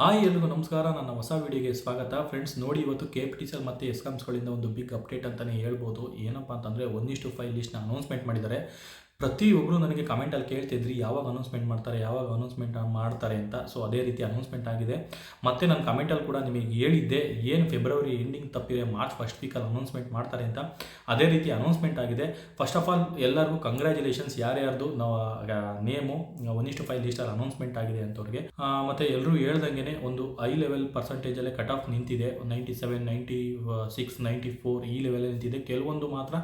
Hi, ಎಲ್ರಿಗೂ ನಮಸ್ಕಾರ. ನನ್ನ ಹೊಸ ವಿಡಿಯೋಗೆ ಸ್ವಾಗತ. ಫ್ರೆಂಡ್ಸ್ ನೋಡಿ ಇವತ್ತು K P T C L ಮತ್ತು ಎಸ್ಕಾಮ್ಸ್ಗಳಿಂದ ಒಂದು ಬಿಗ್ ಅಪ್ಡೇಟ್ ಅಂತಲೇ ಹೇಳ್ಬೋದು. ಏನಪ್ಪ ಅಂತಂದರೆ ಒಂದಿಷ್ಟು ಫೈವ್ ಲಿಸ್ಟ್ನ ಅನೌನ್ಸ್ಮೆಂಟ್ ಮಾಡಿದ್ದಾರೆ. ಪ್ರತಿಯೊಬ್ಬರು ನನಗೆ ಕಮೆಂಟಲ್ಲಿ ಕೇಳ್ತಿದ್ರಿ, ಯಾವಾಗ ಅನೌನ್ಸ್ಮೆಂಟ್ ಮಾಡ್ತಾರೆ, ಯಾವಾಗ ಅನೌನ್ಸ್ಮೆಂಟ್ ಮಾಡ್ತಾರೆ ಅಂತ. ಸೊ ಅದೇ ರೀತಿ ಅನೌನ್ಸ್ಮೆಂಟ್ ಆಗಿದೆ. ಮತ್ತು ನಾನು ಕಮೆಂಟಲ್ಲಿ ಕೂಡ ನಿಮಗೆ ಹೇಳಿದ್ದೆ, ಏನು ಫೆಬ್ರವರಿ ಎಂಡಿಂಗ್ ತಪ್ಪಿದೆ ಮಾರ್ಚ್ ಫಸ್ಟ್ ವೀಕಲ್ಲಿ ಅನೌನ್ಸ್ಮೆಂಟ್ ಮಾಡ್ತಾರೆ ಅಂತ. ಅದೇ ರೀತಿ ಅನೌನ್ಸ್ಮೆಂಟ್ ಆಗಿದೆ. ಫಸ್ಟ್ ಆಫ್ ಆಲ್ ಎಲ್ಲರಿಗೂ ಕಂಗ್ರ್ಯಾಚುಲೇಷನ್ಸ್ ಯಾರ್ಯಾರ್ದು? ನಾವು ನೇಮು, ಒಂದಿಷ್ಟು ಫೈವ್ ಲಿಸ್ಟಲ್ಲಿ ಅನೌನ್ಸ್ಮೆಂಟ್ ಆಗಿದೆ ಅಂತವ್ರಿಗೆ. ಮತ್ತೆ ಎಲ್ಲರೂ ಹೇಳ್ದಂಗೆ ಒಂದು ಐ ಲೆವೆಲ್ ಪರ್ಸೆಂಟೇಜಲ್ಲೇ ಕಟ್ ಆಫ್ ನಿಂತಿದೆ. Ninety seven ninety six ninety four ಈ ಲೆವೆಲಲ್ಲಿ ನಿಂತಿದೆ. ಕೆಲವೊಂದು ಮಾತ್ರ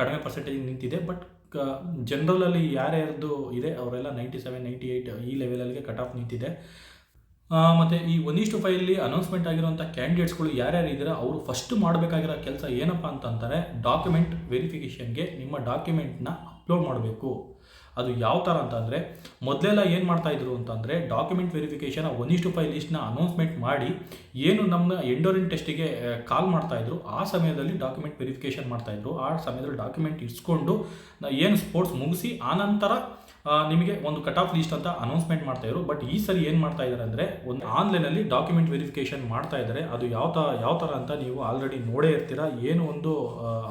ಕಡಿಮೆ ಪರ್ಸೆಂಟೇಜ್ ನಿಂತಿದೆ ಬಟ್ ಜನರಲಲ್ಲಿ ಯಾರ್ಯಾರ್ದು ಇದೆ, ಅವರೆಲ್ಲ ನೈಂಟಿ ಸೆವೆನ್ ನೈಂಟಿ ಏಯ್ಟ್ ಈ ಲೆವೆಲಲ್ಲಿಗೆ ಕಟ್ ಆಫ್ ನಿಂತಿದೆ ಮತ್ತು ಈ ಒಂದಿಷ್ಟು ಫೈಲಲ್ಲಿ ಅನೌನ್ಸ್ಮೆಂಟ್ ಆಗಿರುವಂಥ ಕ್ಯಾಂಡಿಡೇಟ್ಸ್ಗಳು ಯಾರ್ಯಾರು ಇದ್ದೀರಾ, ಅವರು ಫಸ್ಟ್ ಮಾಡಬೇಕಾಗಿರೋ ಕೆಲಸ ಏನಪ್ಪ ಅಂತಂತಾರೆ ಡಾಕ್ಯುಮೆಂಟ್ ವೆರಿಫಿಕೇಷನ್ಗೆ ನಿಮ್ಮ ಡಾಕ್ಯುಮೆಂಟ್ನ ಅಪ್ಲೋಡ್ ಮಾಡಬೇಕು. ಅದು ಯಾವ ಥರ ಅಂತಂದರೆ, ಮೊದಲೆಲ್ಲ ಏನು ಮಾಡ್ತಾ ಇದ್ರು ಅಂತಂದರೆ ಡಾಕ್ಯುಮೆಂಟ್ ವೆರಿಫಿಕೇಷನ್ ಒಂದಿಷ್ಟು ಫೈವ್ ಲಿಸ್ಟ್ನ ಅನೌನ್ಸ್ಮೆಂಟ್ ಮಾಡಿ, ಏನು ನಮ್ಮ ಎಂಡೋರಿನ್ ಟೆಸ್ಟಿಗೆ ಕಾಲ್ ಮಾಡ್ತಾಯಿದ್ರು ಆ ಸಮಯದಲ್ಲಿ ಡಾಕ್ಯುಮೆಂಟ್ ವೆರಿಫಿಕೇಷನ್ ಮಾಡ್ತಾಯಿದ್ರು ಆ ಸಮಯದಲ್ಲಿ ಡಾಕ್ಯುಮೆಂಟ್ ಇಸ್ಕೊಂಡು ಏನು ಸ್ಪೋರ್ಟ್ಸ್ ಮುಗಿಸಿ, ಆನಂತರ ನಿಮಗೆ ಒಂದು ಕಟ್ ಆಫ್ ಲಿಸ್ಟ್ ಅಂತ ಅನೌನ್ಸ್ಮೆಂಟ್ ಮಾಡ್ತಾ ಇದ್ರು. ಬಟ್ ಈ ಸರಿ ಏನು ಮಾಡ್ತಾ ಇದ್ದಾರೆ ಅಂದರೆ, ಒಂದು ಆನ್ಲೈನಲ್ಲಿ ಡಾಕ್ಯುಮೆಂಟ್ ವೆರಿಫಿಕೇಷನ್ ಮಾಡ್ತಾ ಇದ್ದಾರೆ ಅದು ಯಾವ ತ, ಯಾವ ಥರ ಅಂತ ನೀವು ಆಲ್ರೆಡಿ ನೋಡೇ ಇರ್ತೀರಾ. ಏನು ಒಂದು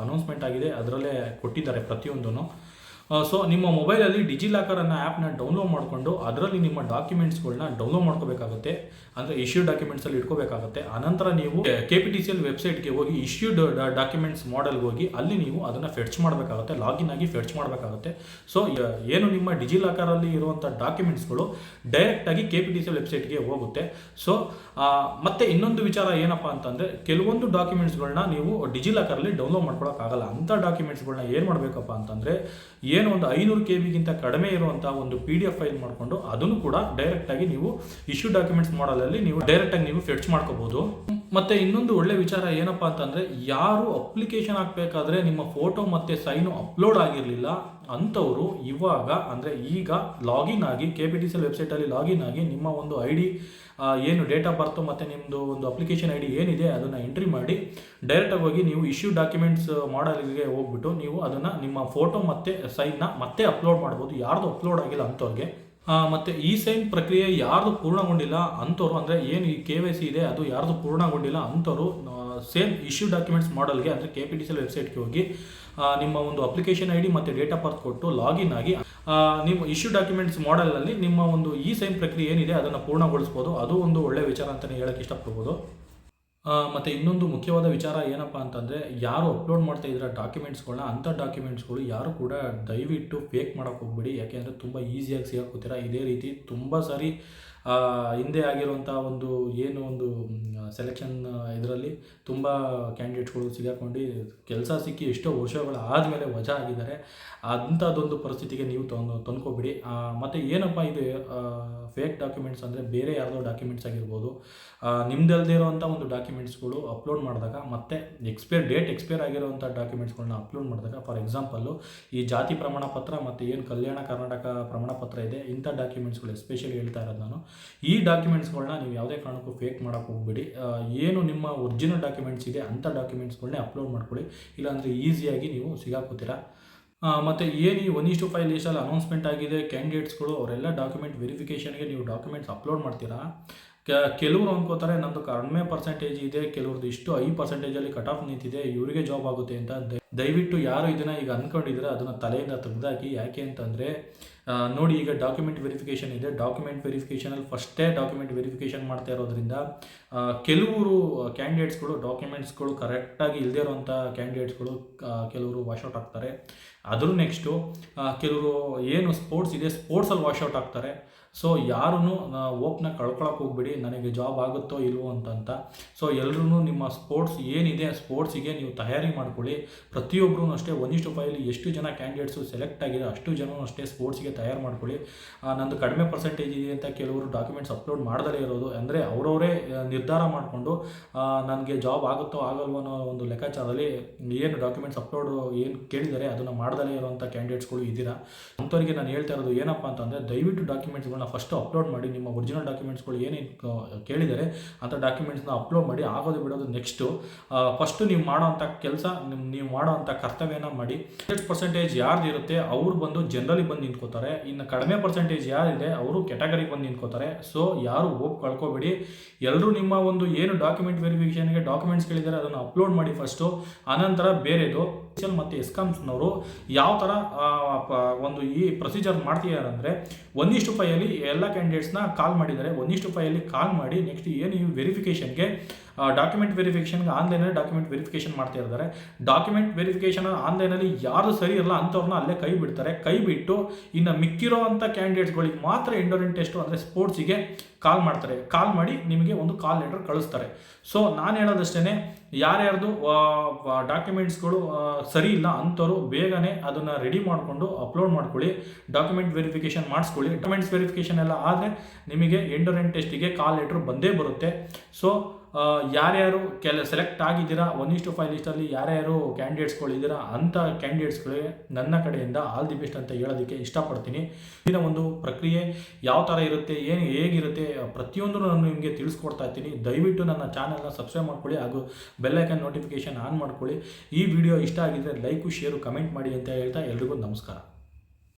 ಅನೌನ್ಸ್ಮೆಂಟ್ ಆಗಿದೆ, ಅದರಲ್ಲೇ ಕೊಟ್ಟಿದ್ದಾರೆ ಪ್ರತಿಯೊಂದನ್ನು. ಸೊ ನಿಮ್ಮ ಮೊಬೈಲಲ್ಲಿ ಡಿಜಿಲಾಕರ್ ಅನ್ನೋ ಆ್ಯಪ್ನ ಡೌನ್ಲೋಡ್ ಮಾಡಿಕೊಂಡು ಅದರಲ್ಲಿ ನಿಮ್ಮ ಡಾಕ್ಯುಮೆಂಟ್ಸ್ಗಳನ್ನ ಡೌನ್ಲೋಡ್ ಮಾಡ್ಕೋಬೇಕಾಗುತ್ತೆ. ಅಂದರೆ ಇಶ್ಯೂ ಡಾಕ್ಯುಮೆಂಟ್ಸಲ್ಲಿ ಇಟ್ಕೋಬೇಕಾಗುತ್ತೆ. ಆನಂತರ ನೀವು K P T C L ವೆಬ್ಸೈಟ್ಗೆ ಹೋಗಿ ಇಶ್ಯೂಡ್ ಡಾಕ್ಯುಮೆಂಟ್ಸ್ ಮಾಡೆಲ್ಗೆ ಹೋಗಿ ಅಲ್ಲಿ ನೀವು ಅದನ್ನು ಫೆಚ್ ಮಾಡಬೇಕಾಗುತ್ತೆ ಲಾಗಿನ್ ಆಗಿ ಫೆಚ್ ಮಾಡಬೇಕಾಗುತ್ತೆ. ಸೊ ಏನು ನಿಮ್ಮ ಡಿಜಿ ಲಾಕರಲ್ಲಿ ಇರುವಂಥ ಡಾಕ್ಯುಮೆಂಟ್ಸ್ಗಳು ಡೈರೆಕ್ಟಾಗಿ K P T C L ವೆಬ್ಸೈಟ್ಗೆ ಹೋಗುತ್ತೆ. ಸೊ ಮತ್ತೆ ಇನ್ನೊಂದು ವಿಚಾರ ಏನಪ್ಪ ಅಂತಂದರೆ ಕೆಲವೊಂದು ಡಾಕ್ಯುಮೆಂಟ್ಸ್ಗಳನ್ನ ನೀವು ಡಿಜಿ ಲಾಕರಲ್ಲಿ ಡೌನ್ಲೋಡ್ ಮಾಡ್ಕೊಳಕ್ಕಾಗಲ್ಲ. ಅಂಥ ಡಾಕ್ಯುಮೆಂಟ್ಸ್ಗಳನ್ನ ಏನು ಮಾಡಬೇಕಪ್ಪ ಅಂತಂದರೆ ಒಂದು ಐನೂರು ಕೆ ಬಿಗಿಂತ ಕಡಿಮೆ ಇರುವಂತಹ ಒಂದು ಪಿ ಡಿ ಎಫ್ ಫೈಲ್ ಮಾಡಿಕೊಂಡು ಅದನ್ನು ಕೂಡ ಡೈರೆಕ್ಟ್ ಆಗಿ ನೀವು ಇಶ್ಯೂ ಡಾಕ್ಯುಮೆಂಟ್ಸ್ ಮಾಡಲಲ್ಲಿ ನೀವು ಡೈರೆಕ್ಟ್ ಆಗಿ ನೀವು ಫೆಚ್ ಮಾಡ್ಕೋಬೋದು. ಮತ್ತೆ ಇನ್ನೊಂದು ಒಳ್ಳೆ ವಿಚಾರ ಏನಪ್ಪಾ ಅಂತಂದ್ರೆ, ಯಾರು ಅಪ್ಲಿಕೇಶನ್ ಹಾಕಬೇಕಾದ್ರೆ ನಿಮ್ಮ ಫೋಟೋ ಮತ್ತೆ ಸೈನು ಅಪ್ಲೋಡ್ ಆಗಿರಲಿಲ್ಲ ಅಂಥವರು ಇವಾಗ, ಅಂದರೆ ಈಗ ಲಾಗಿನ್ ಆಗಿ K P T C L ವೆಬ್ಸೈಟಲ್ಲಿ ಲಾಗಿನ್ ಆಗಿ ನಿಮ್ಮ ಒಂದು ಐ ಡಿ ಏನು ಡೇಟ್ ಆಫ್ ಬರ್ತು ಮತ್ತು ನಿಮ್ಮದು ಒಂದು ಅಪ್ಲಿಕೇಶನ್ ಐ ಡಿ ಏನಿದೆ ಅದನ್ನು ಎಂಟ್ರಿ ಮಾಡಿ ಡೈರೆಕ್ಟಾಗಿ ಹೋಗಿ ನೀವು ಇಶ್ಯೂ ಡಾಕ್ಯುಮೆಂಟ್ಸ್ ಮಾಡಲ್ಗೆ ಹೋಗ್ಬಿಟ್ಟು ನೀವು ಅದನ್ನು ನಿಮ್ಮ ಫೋಟೋ ಮತ್ತು ಸೈನ್ನ ಮತ್ತೆ ಅಪ್ಲೋಡ್ ಮಾಡ್ಬೋದು. ಯಾರ್ದು ಅಪ್ಲೋಡ್ ಆಗಿಲ್ಲ ಅಂಥವ್ರಿಗೆ ಮತ್ತೆ ಈ ಸೈನ್ ಪ್ರಕ್ರಿಯೆ ಯಾರ್ದು ಪೂರ್ಣಗೊಂಡಿಲ್ಲ ಅಂಥವ್ರು ಅಂದರೆ ಏನು ಈ ಕೆ ವೈ ಸಿ ಇದೆ, ಅದು ಯಾರ್ದು ಪೂರ್ಣಗೊಂಡಿಲ್ಲ ಅಂಥವ್ರು ಸೇಮ್ ಇಶ್ಯೂ ಡಾಕ್ಯುಮೆಂಟ್ಸ್ ಮಾಡಲ್ಗೆ ಅಂದರೆ ಕೆ ಪಿ ಟಿ ಸಿ ವೆಬ್ಸೈಟ್ಗೆ ಹೋಗಿ ನಿಮ್ಮ ಒಂದು ಅಪ್ಲಿಕೇಶನ್ ಐ ಡಿ ಮತ್ತು ಡೇಟ್ ಆಫ್ ಬರ್ತ್ ಕೊಟ್ಟು ಲಾಗಿನ್ ಆಗಿ ನಿಮ್ಮ ಇಶ್ಯೂ ಡಾಕ್ಯುಮೆಂಟ್ಸ್ ಮಾಡಲಲ್ಲಿ ನಿಮ್ಮ ಒಂದು ಈ ಸೈನ್ ಪ್ರಕ್ರಿಯೆ ಏನಿದೆ, ಅದನ್ನು ಪೂರ್ಣಗೊಳಿಸ್ಬೋದು. ಅದು ಒಂದು ಒಳ್ಳೆಯ ವಿಚಾರ ಅಂತಲೇ ಹೇಳಕ್ಕೆ ಇಷ್ಟಪಡ್ಬೋದು. ಮತ್ತೆ ಇನ್ನೊಂದು ಮುಖ್ಯವಾದ ವಿಚಾರ ಏನಪ್ಪ ಅಂತಂದರೆ, ಯಾರು ಅಪ್ಲೋಡ್ ಮಾಡ್ತಾ ಇದ್ದಾರೆ ಡಾಕ್ಯುಮೆಂಟ್ಸ್ಗಳನ್ನ ಅಂಥ ಡಾಕ್ಯುಮೆಂಟ್ಸ್ಗಳು ಯಾರು ಕೂಡ ದಯವಿಟ್ಟು ಫೇಕ್ ಮಾಡೋಕ್ಕೆ ಹೋಗ್ಬೇಡಿ. ಯಾಕೆಂದರೆ ತುಂಬ ಈಸಿಯಾಗಿ ಸಿಗಾಕೋತೀರ ಇದೇ ರೀತಿ ತುಂಬ ಸಾರಿ ಹಿಂದೆ ಆಗಿರುವಂಥ ಒಂದು ಏನು ಒಂದು ಸೆಲೆಕ್ಷನ್ ಇದರಲ್ಲಿ ತುಂಬ ಕ್ಯಾಂಡಿಡೇಟ್ಸ್ಗಳು ಸಿಗಾಕೊಂಡು ಕೆಲಸ ಸಿಕ್ಕಿ ಎಷ್ಟೋ ವರ್ಷಗಳು ಆದಮೇಲೆ ವಜಾ ಆಗಿದ್ದಾರೆ. ಅಂಥದ್ದೊಂದು ಪರಿಸ್ಥಿತಿಗೆ ನೀವು ತಂದು, ತಂದ್ಕೊಬಿಡಿ. ಮತ್ತು ಏನಪ್ಪ ಇದು ಫೇಕ್ ಡಾಕ್ಯುಮೆಂಟ್ಸ್ ಅಂದರೆ ಬೇರೆ ಯಾರ್ದೋ ಡಾಕ್ಯುಮೆಂಟ್ಸ್ ಆಗಿರ್ಬೋದು. ನಿಮ್ದಲ್ದೇ ಇರೋವಂಥ ಒಂದು ಡಾಕ್ಯುಮೆಂಟ್ಸ್ಗಳು ಅಪ್ಲೋಡ್ ಮಾಡಿದಾಗ, ಮತ್ತೆ ಎಕ್ಸ್ಪೈರ್ ಡೇಟ್ ಎಕ್ಸ್ಪೈರ್ ಆಗಿರೋವಂಥ ಡಾಕ್ಯುಮೆಂಟ್ಸ್ಗಳನ್ನ ಅಪ್ಲೋಡ್ ಮಾಡಿದಾಗ ಫಾರ್ ಎಕ್ಸಾಂಪಲ್ಲು ಈ ಜಾತಿ ಪ್ರಮಾಣ ಪತ್ರ ಮತ್ತು ಏನು ಕಲ್ಯಾಣ ಕರ್ನಾಟಕ ಪ್ರಮಾಣ ಪತ್ರ ಇದೆ, ಇಂಥ ಡಾಕ್ಯುಮೆಂಟ್ಸ್ಗಳು ಎಸ್ಪೆಷಲಿ ಹೇಳ್ತಾ ಇರೋದು ನಾನು. ಈ ಡಾಕ್ಯುಮೆಂಟ್ಸ್ಗಳನ್ನ ನೀವು ಯಾವುದೇ ಕಾರಣಕ್ಕೂ ಫೇಕ್ ಮಾಡೋಕೆ ಹೋಗ್ಬೇಡಿ. ಏನು ನಿಮ್ಮ ಒರಿಜಿನಲ್ ಡಾಕ್ಯುಮೆಂಟ್ಸ್ ಇದೆ ಅಂಥ ಡಾಕ್ಯುಮೆಂಟ್ಸ್ಗಳನ್ನೇ ಅಪ್ಲೋಡ್ ಮಾಡ್ಕೊಳ್ಳಿ. ಇಲ್ಲಾಂದರೆ ಈಸಿಯಾಗಿ ನೀವು ಸಿಗಾಕೋತೀರಾ? ಮತ್ತು ಏನು ಈ ಒನ್ ಇಷ್ಟು ಫೈವ್ ಲಿಸ್ಟಲ್ಲಿ ಅನೌನ್ಸ್ಮೆಂಟ್ ಆಗಿದೆ ಕ್ಯಾಂಡಿಡೇಟ್ಸ್ಗಳು ಅವರೆಲ್ಲ ಡಾಕ್ಯುಮೆಂಟ್ ವೆರಿಫಿಕೇಷನ್ಗೆ ನೀವು ಡಾಕ್ಯುಮೆಂಟ್ಸ್ ಅಪ್ಲೋಡ್ ಮಾಡ್ತೀರಾ? ಕೆಲವರು ಅನ್ಕೋತಾರೆ ನಂದು ಕಡಿಮೆ ಪರ್ಸೆಂಟೇಜ್ ಇದೆ ಕೆಲವ್ರದ್ದು ಇಷ್ಟು ಐ ಪರ್ಸೆಂಟೇಜಲ್ಲಿ ಕಟ್ ಆಫ್ ನಿಂತಿದೆ, ಇವರಿಗೆ ಜಾಬ್ ಆಗುತ್ತೆ ಅಂತ ದಯ- ದಯವಿಟ್ಟು ಯಾರು ಇದನ್ನು ಈಗ ಅಂದ್ಕೊಂಡಿದ್ರೆ ಅದನ್ನು ತಲೆಯಿಂದ ತೆಗೆದಾಕಿ ಯಾಕೆ ಅಂತಂದರೆ ನೋಡಿ ಈಗ ಡಾಕ್ಯುಮೆಂಟ್ ವೆರಿಫಿಕೇಷನ್ ಇದೆ. ಡಾಕ್ಯುಮೆಂಟ್ ವೆರಿಫಿಕೇಷನಲ್ಲಿ ಫಸ್ಟೇ ಡಾಕ್ಯುಮೆಂಟ್ ವೆರಿಫಿಕೇಷನ್ ಮಾಡ್ತಾ ಇರೋದ್ರಿಂದ ಕೆಲವರು ಕ್ಯಾಂಡಿಡೇಟ್ಸ್ಗಳು ಡಾಕ್ಯುಮೆಂಟ್ಸ್ಗಳು ಕರೆಕ್ಟಾಗಿ ಇಲ್ಲದೇ ಇರೋವಂಥ ಕ್ಯಾಂಡಿಡೇಟ್ಸ್ಗಳು ಕೆಲವರು ವಾಶೌಟ್ ಆಗ್ತಾರೆ. ಅದ್ರ ನೆಕ್ಸ್ಟು ಕೆಲವರು ಏನು ಸ್ಪೋರ್ಟ್ಸ್ ಇದೆ ಸ್ಪೋರ್ಟ್ಸಲ್ಲಿ ವಾಶೌಟ್ ಆಗ್ತಾರೆ. ಸೊ ಯಾರೂ ಓಪ್ನ ಕಳ್ಕೊಳಕ್ಕೆ ಹೋಗ್ಬಿಡಿ, ನನಗೆ ಜಾಬ್ ಆಗುತ್ತೋ ಇಲ್ವೋ ಅಂತಂತ. ಸೊ ಎಲ್ಲರೂ ನಿಮ್ಮ ಸ್ಪೋರ್ಟ್ಸ್ ಏನಿದೆ ಸ್ಪೋರ್ಟ್ಸಿಗೆ ನೀವು ತಯಾರಿ ಮಾಡ್ಕೊಳ್ಳಿ. ಪ್ರತಿಯೊಬ್ಬರೂ ಅಷ್ಟೇ, ಒಂದಿಷ್ಟು ಫೈಲ್ ಎಷ್ಟು ಜನ ಕ್ಯಾಂಡಿಡೇಟ್ಸು ಸೆಲೆಕ್ಟ್ ಆಗಿದೆ ಅಷ್ಟು ಜನನು ಅಷ್ಟೇ ಸ್ಪೋರ್ಟ್ಸ್ಗೆ ತಯಾರು ಮಾಡ್ಕೊಳ್ಳಿ. ನಂದು ಕಡಿಮೆ ಪರ್ಸೆಂಟೇಜ್ ಇದೆ ಅಂತ ಕೆಲವರು ಡಾಕ್ಯುಮೆಂಟ್ಸ್ ಅಪ್ಲೋಡ್ ಮಾಡ್ದಲೇ ಇರೋದು. ಅಂದರೆ ಅವರವರೇ ನಿರ್ಧಾರ ಮಾಡಿಕೊಂಡು ನನಗೆ ಜಾಬ್ ಆಗುತ್ತೋ ಆಗಲ್ವೋ ಅನ್ನೋ ಒಂದು ಲೆಕ್ಕಾಚಾರದಲ್ಲಿ ಏನು ಡಾಕ್ಯುಮೆಂಟ್ಸ್ ಅಪ್ಲೋಡ್ ಏನು ಕೇಳಿದರೆ ಅದನ್ನು ಮಾಡ್ದಲೇ ಇರುವಂಥ ಕ್ಯಾಂಡಿಡೇಟ್ಸ್ಗಳು ಇದ್ದೀರಾ. ಅಂಥವ್ರಿಗೆ ನಾನು ಹೇಳ್ತಾ ಇರೋದು ಏನಪ್ಪ ಅಂತಂದರೆ, ದಯವಿಟ್ಟು ಡಾಕ್ಯುಮೆಂಟ್ಸ್ಗಳನ್ನ ಡಾಕ್ಯುಮೆಂಟ್ಸ್ಗಳನ್ನ ಫಸ್ಟ್ ಅಪ್ಲೋಡ್ ಮಾಡಿ, ನಿಮ್ಮ ಒರಿಜಿನಲ್ ಡಾಕ್ಯುಮೆಂಟ್ಸ್ಗಳು ಏನೇನು ಕೇಳಿದ್ದಾರೆ ಅಂಥ ಡಾಕ್ಯುಮೆಂಟ್ಸ್ನ ಅಪ್ಲೋಡ್ ಮಾಡಿ, ಆಗೋದು ಬಿಡೋದು ನೆಕ್ಸ್ಟು ಫಸ್ಟು ನೀವು ಮಾಡೋವಂಥ ಕೆಲಸ ನಿಮ್ಮ ನೀವು ಮಾಡೋವಂಥ ಕರ್ತವ್ಯನ ಮಾಡಿ ಹಂಡ್ರೆಡ್ ಪರ್ಸೆಂಟೇಜ್ ಯಾರ್ದು ಇರುತ್ತೆ, ಅವ್ರು ಬಂದು ಜನರಲಿ ಬಂದು ನಿಂತ್ಕೋತಾರೆ. ಇನ್ನು ಕಡಿಮೆ ಪರ್ಸೆಂಟೇಜ್ ಯಾರಿದೆ, ಅವರು ಕೆಟಗರಿಗೆ ಬಂದು ನಿಂತ್ಕೋತಾರೆ. ಸೊ ಯಾರು ಹೋಗಿ ಕಳ್ಕೊಬೇಡಿ. ಎಲ್ಲರೂ ನಿಮ್ಮ ಒಂದು ಏನು ಡಾಕ್ಯುಮೆಂಟ್ ವೆರಿಫಿಕೇಷನ್ಗೆ ಡಾಕ್ಯುಮೆಂಟ್ಸ್ ಕೇಳಿದ್ದಾರೆ, ಅದನ್ನು ಅಪ್ಲೋಡ್ ಮಾಡಿ ಫಸ್ಟು ಆನಂತರ ಬೇರೆದು ಮತ್ತು ಎಸ್ಕಾಮ್ಸ್ನವರು ಯಾವ ಥರ ಒಂದು ಈ ಪ್ರೊಸೀಜರ್ ಮಾಡ್ತಿದ್ದಾರೆ ಅಂದರೆ ಒಂದಿಷ್ಟು ಫೈಯಲ್ಲಿ ಎಲ್ಲ ಕ್ಯಾಂಡಿಡೇಟ್ಸ್ನ ಕಾಲ್ ಮಾಡಿದ್ದಾರೆ. ಒಂದಿಷ್ಟು ಫೈಯಲ್ಲಿ ಕಾಲ್ ಮಾಡಿ ನೆಕ್ಸ್ಟ್ ಏನು ಈ ವೆರಿಫಿಕೇಷನ್ಗೆ ಡಾಕ್ಯುಮೆಂಟ್ ವೆರಿಫಿಕೇಷನ್ಗೆ ಆನ್ಲೈನಲ್ಲಿ ಡಾಕ್ಯುಮೆಂಟ್ ವೆರಿಫಿಕೇಷನ್ ಮಾಡ್ತಾ ಇದ್ದಾರೆ. ಡಾಕ್ಯುಮೆಂಟ್ ವೆರಿಫಿಕೇಷನ್ ಆನ್ಲೈನಲ್ಲಿ ಯಾರು ಸರಿ ಇರಲ್ಲ ಅಂಥವ್ರನ್ನ ಅಲ್ಲೇ ಕೈ ಬಿಡ್ತಾರೆ. ಕೈ ಬಿಟ್ಟು ಇನ್ನು ಮಿಕ್ಕಿರೋ ಅಂಥ ಕ್ಯಾಂಡಿಡೇಟ್ಸ್ಗಳಿಗೆ ಮಾತ್ರ ಎಂಡೋರೆಂಟ್ ಟೆಸ್ಟು ಅಂದರೆ ಸ್ಪೋರ್ಟ್ಸಿಗೆ ಕಾಲ್ ಮಾಡ್ತಾರೆ. ಕಾಲ್ ಮಾಡಿ ನಿಮಗೆ ಒಂದು ಕಾಲ್ ಲೆಟರ್ ಕಳಿಸ್ತಾರೆ. ಸೊ ನಾನು ಹೇಳೋದಷ್ಟೇ ಯಾರ್ಯಾರ್ದು ಡಾಕ್ಯುಮೆಂಟ್ಸ್ಗಳು ಸರಿ ಇಲ್ಲ ಅಂಥವ್ರು ಬೇಗನೆ ಅದನ್ನು ರೆಡಿ ಮಾಡಿಕೊಂಡು ಅಪ್ಲೋಡ್ ಮಾಡ್ಕೊಳ್ಳಿ. ಡಾಕ್ಯುಮೆಂಟ್ ವೆರಿಫಿಕೇಷನ್ ಮಾಡಿಸ್ಕೊಳ್ಳಿ. ಡಾಕ್ಯುಮೆಂಟ್ಸ್ ವೆರಿಫಿಕೇಷನ್ ಎಲ್ಲ ಆದರೆ ನಿಮಗೆ ಎಂಡೋರೆಂಟ್ ಟೆಸ್ಟಿಗೆ ಕಾಲ್ ಲೆಟ್ರ್ ಬಂದೇ ಬರುತ್ತೆ. ಸೊ ಯಾರ್ಯಾರು ಕೆಲ ಸೆಲೆಕ್ಟ್ ಆಗಿದ್ದೀರಾ ಒನ್ ಇಷ್ಟು ಫೈವ್ ಲಿಸ್ಟಲ್ಲಿ ಯಾರ್ಯಾರು ಕ್ಯಾಂಡಿಡೇಟ್ಸ್ಗಳು ಇದ್ದೀರಾ ಅಂಥ ಕ್ಯಾಂಡಿಡೇಟ್ಸ್ಗಳಿಗೆ ನನ್ನ ಕಡೆಯಿಂದ ಆಲ್ ದಿ ಬೆಸ್ಟ್ ಅಂತ ಹೇಳೋದಕ್ಕೆ ಇಷ್ಟಪಡ್ತೀನಿ. ಇದರ ಒಂದು ಪ್ರಕ್ರಿಯೆ ಯಾವ ಥರ ಇರುತ್ತೆ, ಏನು ಹೇಗಿರುತ್ತೆ ಪ್ರತಿಯೊಂದು ನಾನು ನಿಮಗೆ ತಿಳಿಸ್ಕೊಡ್ತಾ ಇರ್ತೀನಿ ದಯವಿಟ್ಟು ನನ್ನ ಚಾನಲ್ನ ಸಬ್ಸ್ಕ್ರೈಬ್ ಮಾಡ್ಕೊಳ್ಳಿ ಹಾಗೂ ಬೆಲ್ಲೈಕನ್ ನೋಟಿಫಿಕೇಶನ್ ಆನ್ ಮಾಡ್ಕೊಳ್ಳಿ. ಈ ವಿಡಿಯೋ ಇಷ್ಟ ಆಗಿದ್ದರೆ ಲೈಕು ಶೇರು ಕಮೆಂಟ್ ಮಾಡಿ ಅಂತ ಹೇಳ್ತಾ ಎಲ್ರಿಗೂ ನಮಸ್ಕಾರ.